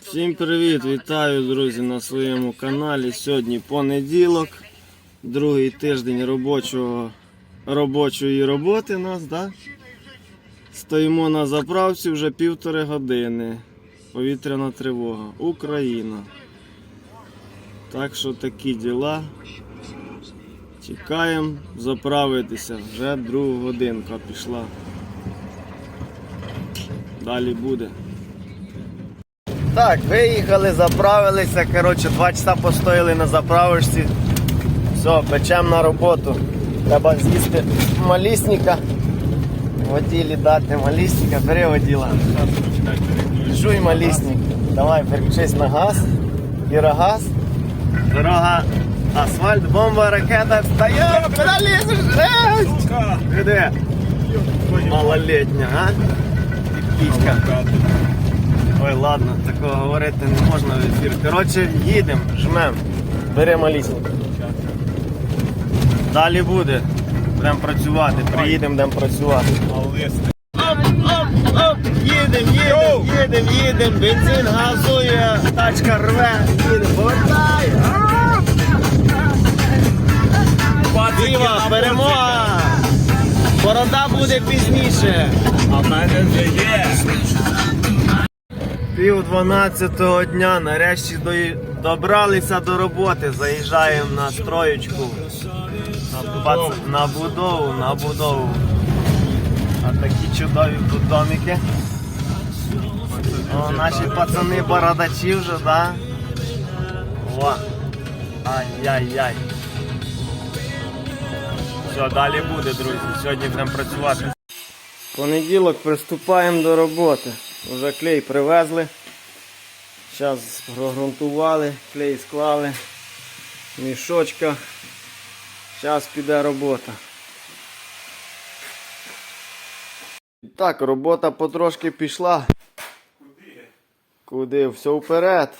Всім привіт! Вітаю, друзі, на своєму каналі. Сьогодні понеділок, другий тиждень робочого, робочої роботи у нас, да? Стоїмо на заправці вже півтори години. Повітряна тривога. Україна. Так що такі діла. Чекаємо заправитися. Вже друга годинка пішла. Далі буде. Так, виїхали, заправилися. Коротше, два часа постояли на заправочці. Все, печемо на роботу. Треба з'їсти малісника. Воділі дати малісника. Бери воділа. Жуй малісник. Давай, переключись на газ. Гірогаз. Дорога. Асфальт, бомба, ракета. Встає! Куди лізеш? Жесть! Малолетня, а? Пічка. Ой, ладно, такого говорити не можна в ефір. Коротше, їдемо, жмем. Бери малісник. Далі буде. Будемо працювати, приїдемо, будемо працювати. Оп, оп, оп, їдемо, їдемо, їдемо, їдемо, бензин газує, тачка рве, їдемо, повертай. Діва, перемога! Борода буде пізніше. А в мене вже є. Пів дванадцятого дня нарешті добралися до роботи. Заїжджаємо на строєчку. На, будову, на будову. А такі чудові тут домики. О, наші пацани бородачі вже, да? О. Ай-яй-яй. Все, далі буде, друзі. Сьогодні будемо працювати. Понеділок приступаємо до роботи. Вже клей привезли. Зараз прогрунтували, клей склали в мішочках. Зараз піде робота. Так, робота потрошки пішла. Куди? Куди? Все вперед.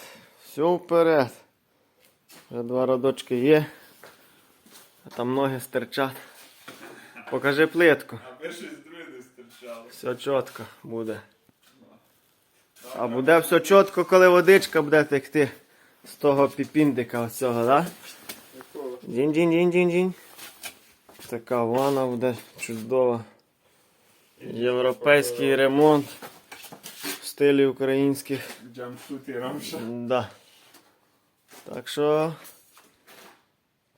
Все вперед. Вже два родочки є. А там ноги стирчать. Покажи плитку. Аби щось друге не стирчало. Все чітко буде. А буде все чітко, коли водичка буде текти з того піпіндика оцього, так? дінь дінь дінь дінь дінь Така ванна буде чудова. Європейський ремонт в стилі українських. Джампсут і рамша. Да. Так що.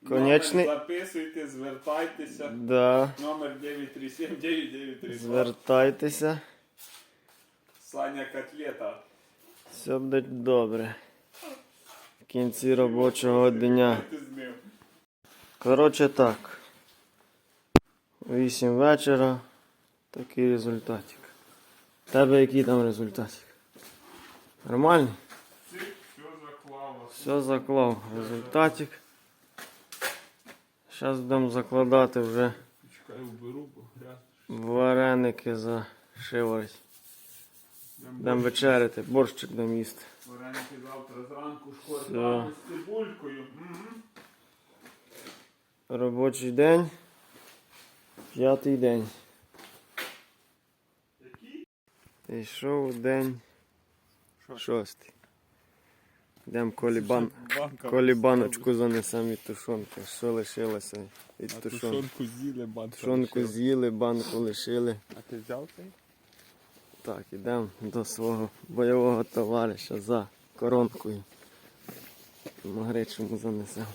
Конечний. Номер Записуйте, звертайтеся. Да. Номер 937 9932. Звертайтеся. Саня Котлета. Все буде добре. В кінці робочого дня. Коротше так. 8 вечора. Такий результатик. Тебе який там результатик? Нормальний? Все заклало. Все заклав. Результатик. Зараз будемо закладати вже вареники за шивороть. Будемо вечеряти, борщик будемо їсти. Вареники завтра зранку шкварками з цибулькою. Робочий день. П'ятий день. Який? Йшов день шостий. Йдемо колі, бан... Банка. баночку занесемо від тушонки. Що лишилося від тушонки. тушонку з'їли, банку. Тушонку з'їли, банку лишили. А ти взяв цей? Так, йдемо до свого бойового товариша за коронкою. Магричому занесемо.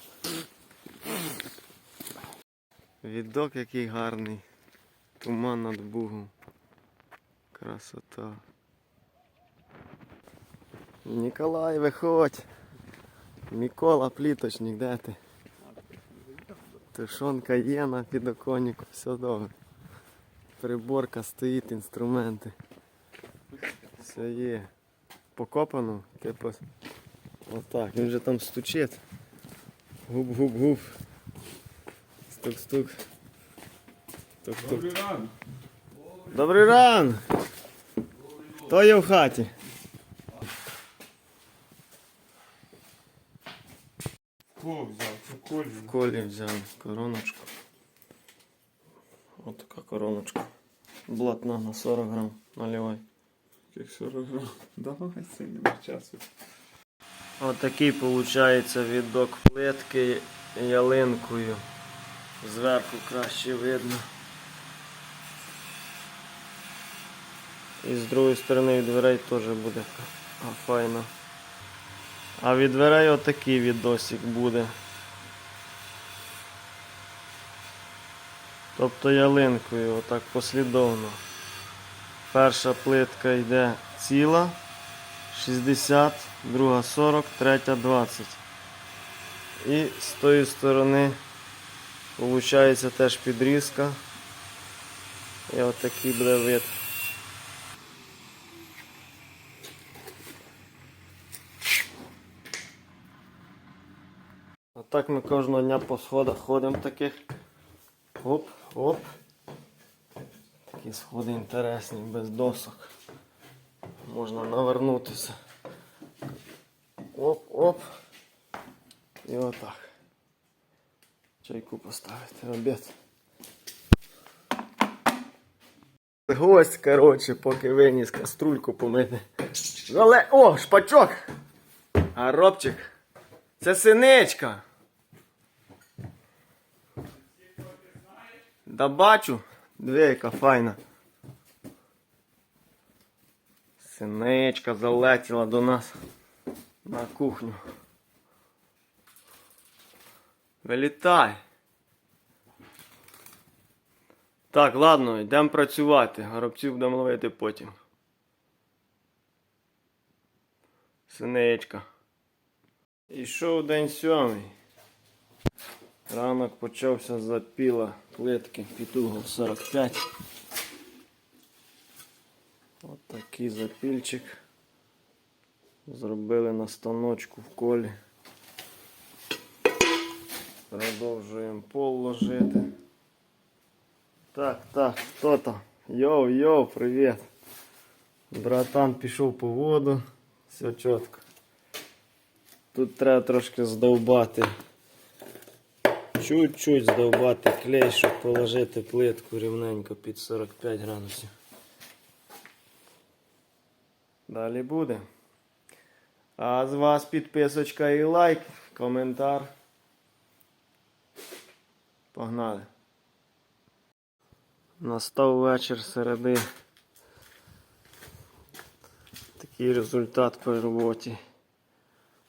Відок який гарний. Туман над Бугом. Красота. Ніколай, виходь. Микола пліточник, де ти? Тушонка є на підоконнику, все добре. Приборка стоїть, інструменти. Все є. Покопано, типу. Отак, він вже там стучить. Губ-губ-губ. Стук-стук. Тук-тук. Добрий ранок. Добрий ран! Хто є в хаті? Кого взяв? Це Колі. Колі взяв короночку. Ось така короночка. Блатна на 40 грам. Наливай. Таких 40 грам. Давай, це часу. Отакий виходить віддок плитки ялинкою. Зверху краще видно. І з другої сторони від дверей теж буде файно. А від дверей отакий відосик буде. Тобто ялинкою, отак послідовно. Перша плитка йде ціла. 60, друга 40, третя 20. І з тої сторони виходить теж підрізка. І отакий буде вид. Отак ми кожного дня по сходах ходимо таких. Оп, оп. Такі сходи інтересні, без досок. Можна навернутися. Оп, оп. І отак. Чайку поставити, обід. Гость, коротше, поки виніс каструльку помити. Але, о, шпачок! А робчик. Це синичка. Да бачу. Диви, яка файна. Синичка залетіла до нас на кухню. Вилітай. Так, ладно, йдемо працювати. Горобців будемо ловити потім. Синичка. Ішов день сьомий. Ранок почався з запіла плитки пітугов 45. От такий запільчик. Зробили на станочку в колі. Продовжуємо пол ложити. Так, так, хто там? Йоу, йоу, привіт. Братан пішов по воду. Все чітко. Тут треба трошки здовбати. Чуть-чуть здовбати клей, щоб положити плитку рівненько під 45 градусів. Далі буде. А з вас підписочка і лайк, коментар. Погнали. Настав вечір середи. Такий результат по роботі.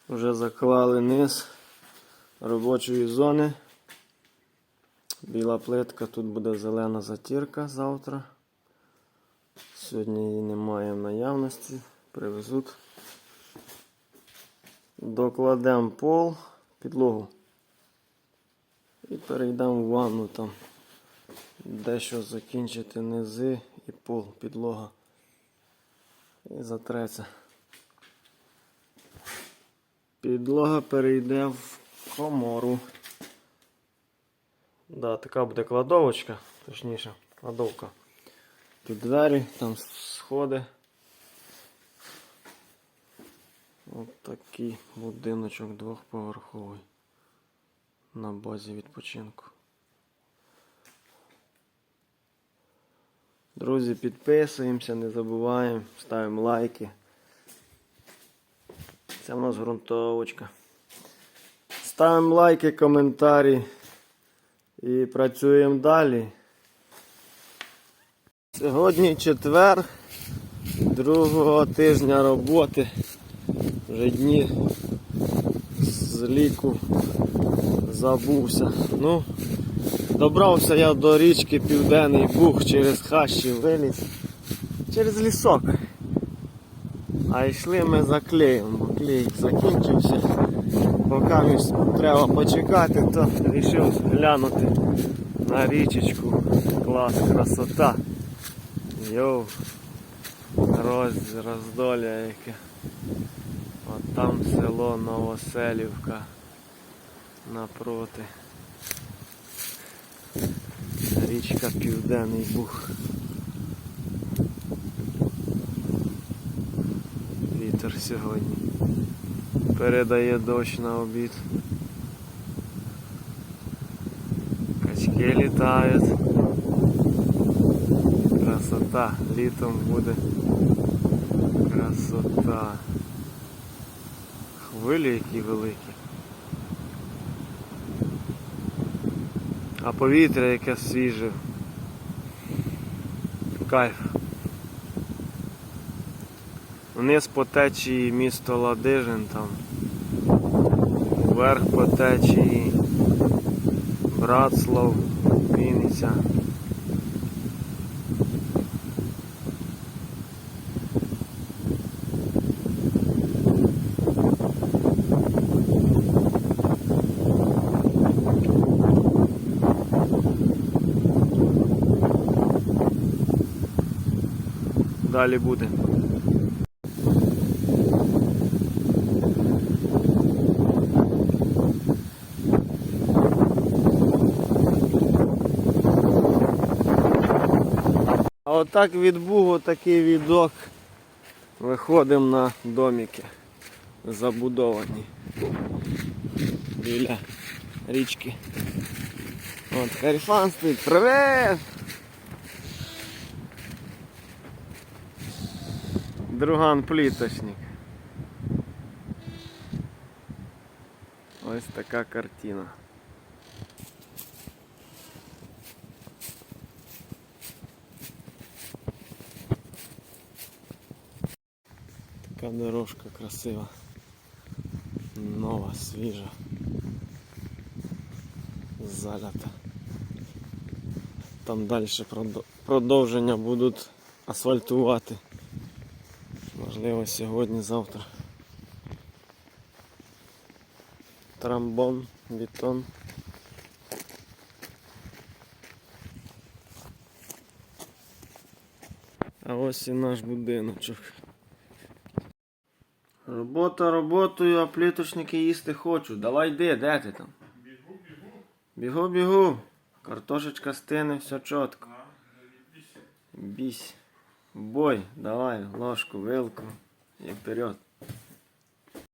Вже заклали низ робочої зони. Біла плитка, тут буде зелена затірка завтра. Сьогодні її немає в наявності. Привезуть. Докладемо пол, підлогу. І перейдемо в ванну там. Дещо закінчити низи і пол, підлога. І затреться. Підлога перейде в комору. Да, така буде кладовочка, точніше, кладовка. Тут двері, там сходи. От такий будиночок двохповерховий на базі відпочинку. Друзі, підписуємося, не забуваємо, ставимо лайки. Це в нас ґрунтовочка. Ставимо лайки, коментарі і працюємо далі. Сьогодні четвер, другого тижня роботи. Вже дні з ліку забувся. Ну, добрався я до річки Південний Буг через хащі виліз. Через лісок. А йшли ми за клеєм, бо клей закінчився. Поки треба почекати, то вирішив глянути на річечку. Клас, красота. Йоу. Роз, роздоля яке. От там село Новоселівка напроти. Річка Південний Буг. Вітер сьогодні. Передає дощ на обід. Качки літають. Красота. Літом буде Красота. Хвилі які великі. А повітря яке свіже. Кайф. Вниз по течії місто Ладижин там. Вверх по течії Братслав, Вінниця. Далі буде. Отак від Бугу такий відок. Виходимо на домики забудовані біля річки. От Харифан стоїть. Привет! Друган пліточник. Ось така картина. Така дорожка красива. Нова, свіжа. Залята. Там далі продо- продовження будуть асфальтувати. Можливо, сьогодні, завтра. Трамбон, бетон. А ось і наш будиночок. Робота роботою, а пліточники їсти хочу. Давай йди, де ти там? Бігу, бігу. Бігу, бігу. Картошечка стине, все чітко. Бісь. Бой, давай, ложку, вилку і вперед.